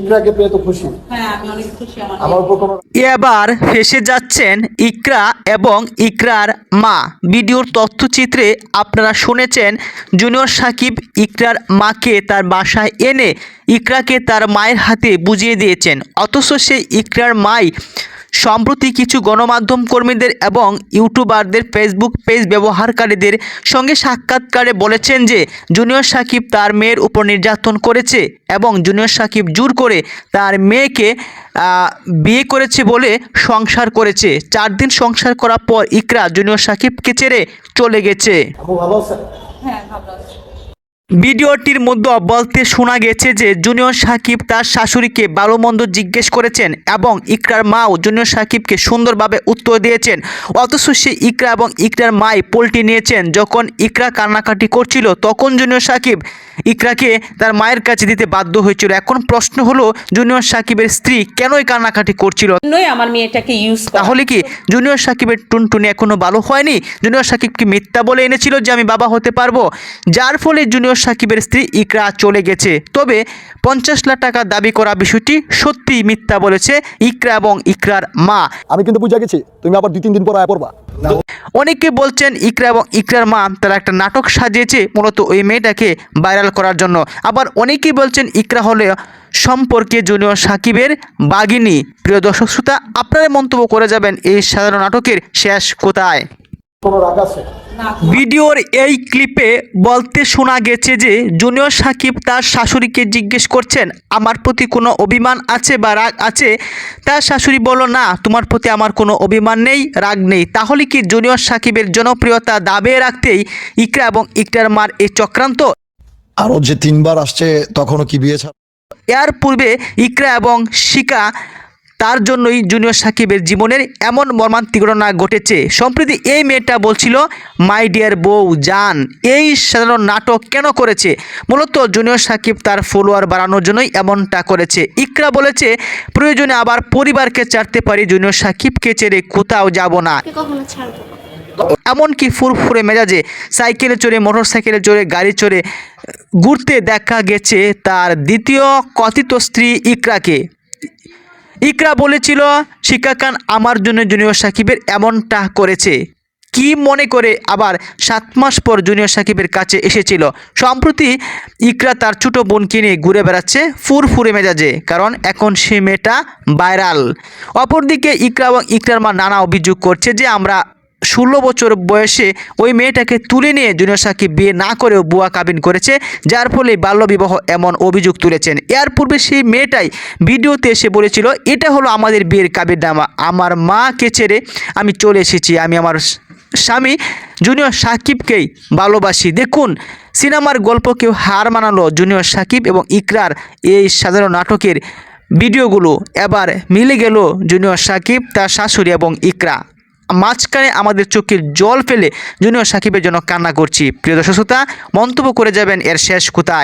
ইকরাকে পেয়ে তো খুশি। হ্যাঁ আমি অনেক খুশি আমার আমার উপর কোনো এবার ফেসে যাচ্ছেন ইকরা এবং ইকরার মা। ভিডিওর তথ্যচিত্রে আপনারা শুনেছেন জুনিয়র সাকিব ইকরার মাকে তার বাসায় এনে ইকরাকে তার মায়ের হাতে বুঝিয়ে দিয়েছেন। অথচ সেই ইকরার মাই সম্প্রতি কিছু গণমাধ্যম কর্মীদের এবং ইউটিউবারদের ফেসবুক পেজ ব্যবহারকারীদের সঙ্গে সাক্ষাৎকারে বলেছেন যে জুনিয়র সাকিব তার মেয়ের উপর নির্যাতন করেছে এবং জুনিয়র সাকিব জোর করে তার মেয়েকে বিয়ে করেছে বলে সংসার করেছে। চার দিন সংসার করার পর ইকরা জুনিয়র সাকিবকে ছেড়ে চলে গেছে। হ্যাঁ ভিডিওটির মধ্যে বলতে শোনা গেছে যে জুনিয়র সাকিব তার শাশুড়িকে ভালো মন্দ জিজ্ঞেস করেছেন এবং ইকরার মাও জুনিয়র সাকিবকে সুন্দরভাবে উত্তর দিয়েছেন। অথচ সে ইকরা এবং ইকরার মাই পোলটি নিয়েছেন। যখন ইকরা কান্নাকাটি করছিল, তখন জুনিয়র সাকিব ইকরাকে তার মায়ের কাছে দিতে বাধ্য হয়েছিল। এখন প্রশ্ন হলো জুনিয়র সাকিবের স্ত্রী কেনই কান্নাকাটি করছিল? আমার মেয়েটাকে ইউজ তাহলে কি জুনিয়র সাকিবের টুনটুনি এখনও ভালো হয়নি? জুনিয়র সাকিব কি মিথ্যা বলে এনেছিল যে আমি বাবা হতে পারব? যার ফলে জুনিয়র সাকিবের স্ত্রী ইকরা চলে গেছে। তবে পঞ্চাশ লাখ টাকা দাবি করা বিষয়টি সত্যি মিথ্যা বলেছে ইকরা এবং ইকরার মা। আমি কিন্তু বুঝে গেছি তুমি আবার দুই তিন দিন পর আয় পড়বা। অনেকে বলছেন ইকরা এবং ইকরার মা তারা একটা নাটক সাজিয়েছে মূলত ওই মেয়েটাকে ভাইরাল করার জন্য। আবার অনেকেই বলছেন ইকরা হলে সম্পর্কে জুনিয়র সাকিবের বাগিনী। প্রিয় দর্শক শ্রোতা আপনারা মন্তব্য করে যাবেন এই সাধারণ নাটকের শেষ কোথায়? ভিডিওর এই ক্লিপে বলতে শোনা গেছে যে জুনিয়র সাকিব তার শাশুড়িকে জিজ্ঞেস করছেন আমার প্রতি কোনো অভিমান আছে বা রাগ আছে? তার শাশুড়ি বলো না তোমার প্রতি আমার কোনো অভিমান নেই রাগ নেই। তাহলে কি জুনিয়র সাকিবের জনপ্রিয়তা দাবিয়ে রাখতেই ইকরা এবং ইকরার মার এই চক্রান্ত? আরও যে তিনবার আসছে তখনও কি বিয়ে এর পূর্বে ইকরা এবং শিকা তার জন্যই জুনিয়র সাকিবের জীবনের এমন মর্মান্তিক ঘটনা ঘটেছে। সম্প্রতি এই মেয়েটা বলছিল মাই ডিয়ার বউ জান এই সাধারণ নাটক কেন করেছে? মূলত জুনিয়র সাকিব তার ফলোয়ার বাড়ানোর জন্যই এমনটা করেছে। ইকরা বলেছে প্রয়োজনে আবার পরিবারকে চাটতে পারি জুনিয়র সাকিবকে ছেড়ে কোথাও যাব না। কখনো ছাড়বো এমনকি ফুরফুরে মেজাজে সাইকেলে চড়ে মোটর সাইকেলে চড়ে গাড়ি চড়ে ঘুরতে দেখা গেছে তার দ্বিতীয় কথিত স্ত্রী ইকরাকে। ইকরা বলেছিল শিকা খান আমার জন্য জুনিয়র সাকিবের এমনটা করেছে। কি মনে করে আবার সাত মাস পর জুনিয়র সাকিবের কাছে এসেছিল? সম্প্রতি ইকরা তার ছোট বোনকে নিয়ে ঘুরে বেড়াচ্ছে ফুরফুরে মেজাজে, কারণ এখন সে মেয়েটা ভাইরাল। অপরদিকে ইকরা এবং ইকরার মা নানা অভিযোগ করছে যে আমরা ষোলো বছর বয়সে ওই মেয়েটাকে তুলে নিয়ে জুনিয়র সাকিব বিয়ে না করেও বুয়া কাবিন করেছে, যার ফলে বাল্যবিবাহ এমন অভিযোগ তুলেছেন। এর পূর্বে সেই মেয়েটাই ভিডিওতে এসে বলেছিল, এটা হলো আমাদের বিয়ের কাবির নামা। আমার মাকে ছেড়ে আমি চলে এসেছি। আমি আমার স্বামী জুনিয়র সাকিবকেই ভালোবাসি। দেখুন, সিনেমার গল্পকেও হার মানালো জুনিয়র সাকিব এবং ইকরার এই সাধারণ নাটকের ভিডিওগুলো। এবার মিলে গেল জুনিয়র সাকিব, তার শাশুড়ি এবং ইকরা। মাঝখানে আমাদের চোখের জল ফেলে জুনিয়র সাকিবের জন্য কান্না করছি। প্রিয় দর্শক শ্রোতা, মন্তব্য করে যাবেন এর শেষ কোথায়?